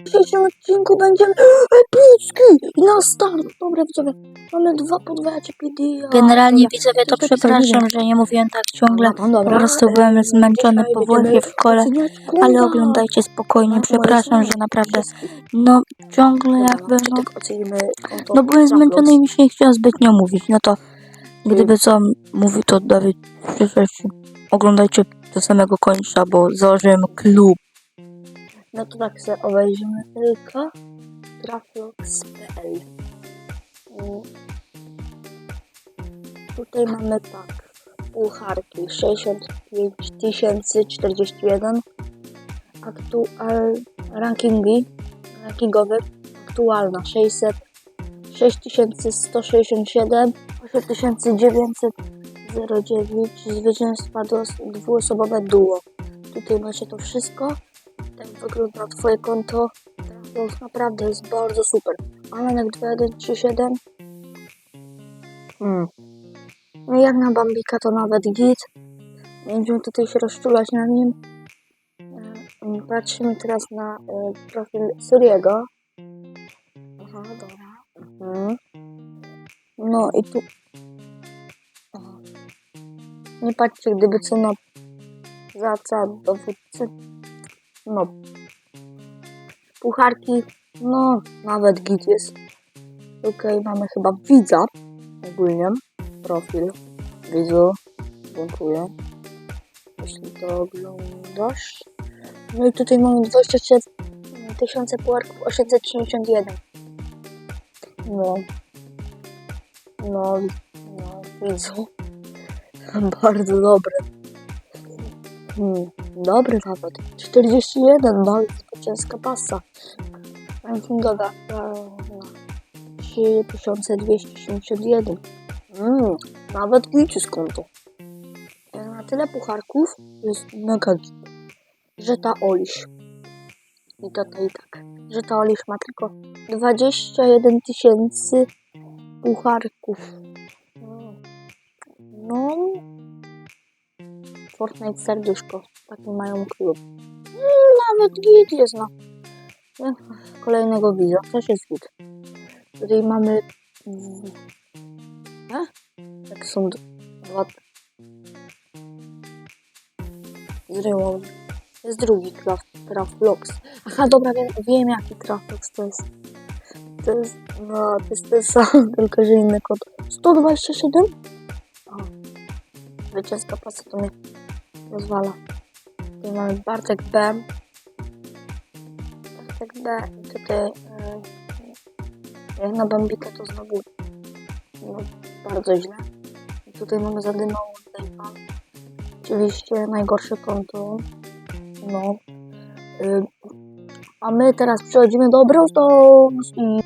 W dzisiejszym odcinku będziemy epicki na start. Dobra widzowie, mamy dwa po dwa GPD. Generalnie widzowie, to przepraszam, że nie mówiłem tak ciągle. Po prostu byłem zmęczony po WF-ie w szkole, ale oglądajcie spokojnie, przepraszam, że naprawdę, no ciągle jakby, no, no byłem zmęczony i mi się nie chciało zbytnio mówić, no to gdyby co mówi to Dawid oglądajcie do samego końca, bo założyłem klub. No to tak sobie obejrzymy tylko Mm. Tutaj mamy tak, pucharki 65 041 aktual rankingi rankingowe aktualna 600 6167 8909 zwycięstwa dwuosobowe duo. Tutaj macie to wszystko tak wygląda twoje konto. To już naprawdę jest bardzo super. Alanek 2137 hmm. no jak na Bambika to nawet git. Będziemy tutaj się rozczulać na nim. E, patrzymy teraz na e, profil Suriego. Aha dobra. Mhm. no i tu o. nie patrzcie gdyby co na za co dowódcy no. Pucharki no nawet git jest. Okej mamy chyba widza ogólnie. Profil. Widzu dziękuję. Jeśli to oglądasz. No i tutaj mamy 23 tysiące pucharków 871 no. No no widzu bardzo dobre. Hmm, dobry nawet. 41, no, zwycięska pasa. Rankingowa. e, no, 3271. Mm, nawet liczy skąd to. E, Na tyle pucharków jest mega. Że ta Olisz. I to to i tak. Że ta Olisz ma tylko 21 tysięcy pucharków. Mm. No, Fortnite serduszko. Taki mają klub. Mm, Nawet git jest, no. Kolejnego widza. Też jest git. Tutaj mamy... E? Jak są dwa... Zryło. Jest drugi Craft, Craftlocks. Aha, dobra, wiem, wiem jaki Craftlocks to jest. To jest, no, to jest ten sam, tylko że inny kod. 127? O. Zwycięska pasa to mnie rozwala. Tutaj mamy Bartek B. Bartek B i tutaj e, jak na Bambika to znowu no, bardzo źle. I tutaj mamy zadymałą Dave'a. Oczywiście najgorsze konto. No. Y, a my teraz przechodzimy do Brawl Stars i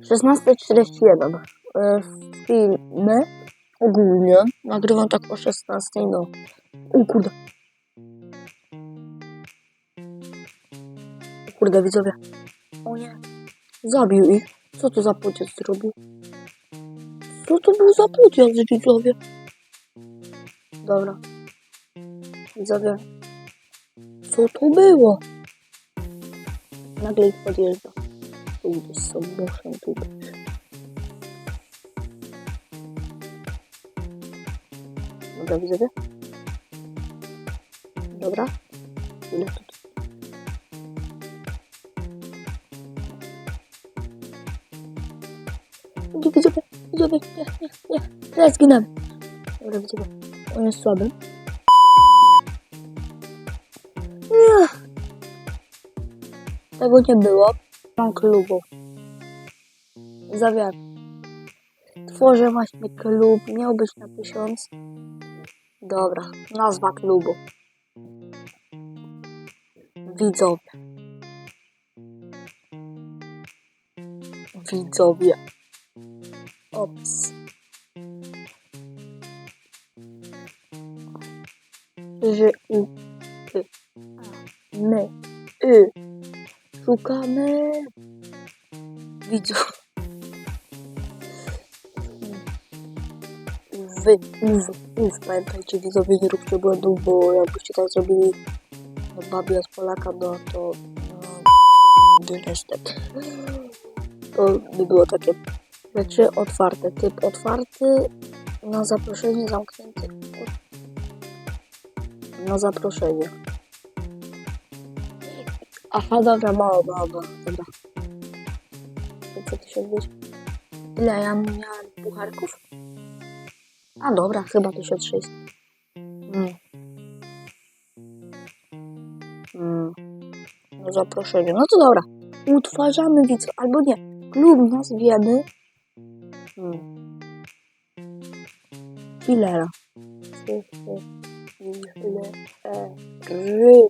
16.41. Y, filmy ogólnie nagrywam tak o 16, no. O kurde. Kurde, widzowie. O nie. Zabił ich. Co to za pociec zrobił? Co to był za pociec, widzowie? Dobra. Widzowie. Co to było? Nagle ich podjeżdża. Tu gdzieś są, muszę tu być. Dobra, widzowie. Dobra. Ile tu? Widzowie, widzowie, nie, nie, nie. Ja zginę. Dobra, widzowie. On jest słaby. Nie. Tego nie było. Mam klubu. Zawiar. Tworzę właśnie klub. Miał być na tysiąc. Dobra, nazwa klubu. Widzowie. Widzowie. Ops. Że u ty. My. Y. Szukamy. Widzów. Wy, ów, ów. Pamiętajcie widzowie, nie róbcie błędów, bo jakbyście tak zrobili no, babia z Polaka, no to no, niestety. To by było takie rzeczy otwarte. Typ otwarty na zaproszenie zamknięty. Na zaproszenie. Aha, dobra, mało, mało, mało, dobra. To Co to się odbyć? Ile ja miałem pucharków? A dobra, chyba 1600. Mm. Mm. No zaproszenie. No to dobra. Utwarzamy widzów, albo nie. Klub nazwiemy. Hmm. Filera. Ry.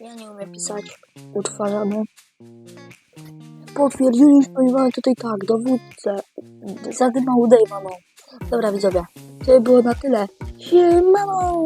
Ja nie umiem pisać. Utwarzamy. Potwierdziliśmy i mamy tutaj tak, dowódcę. Zadymał Dave'a. Dobra widzowie, to by było na tyle. Siemano!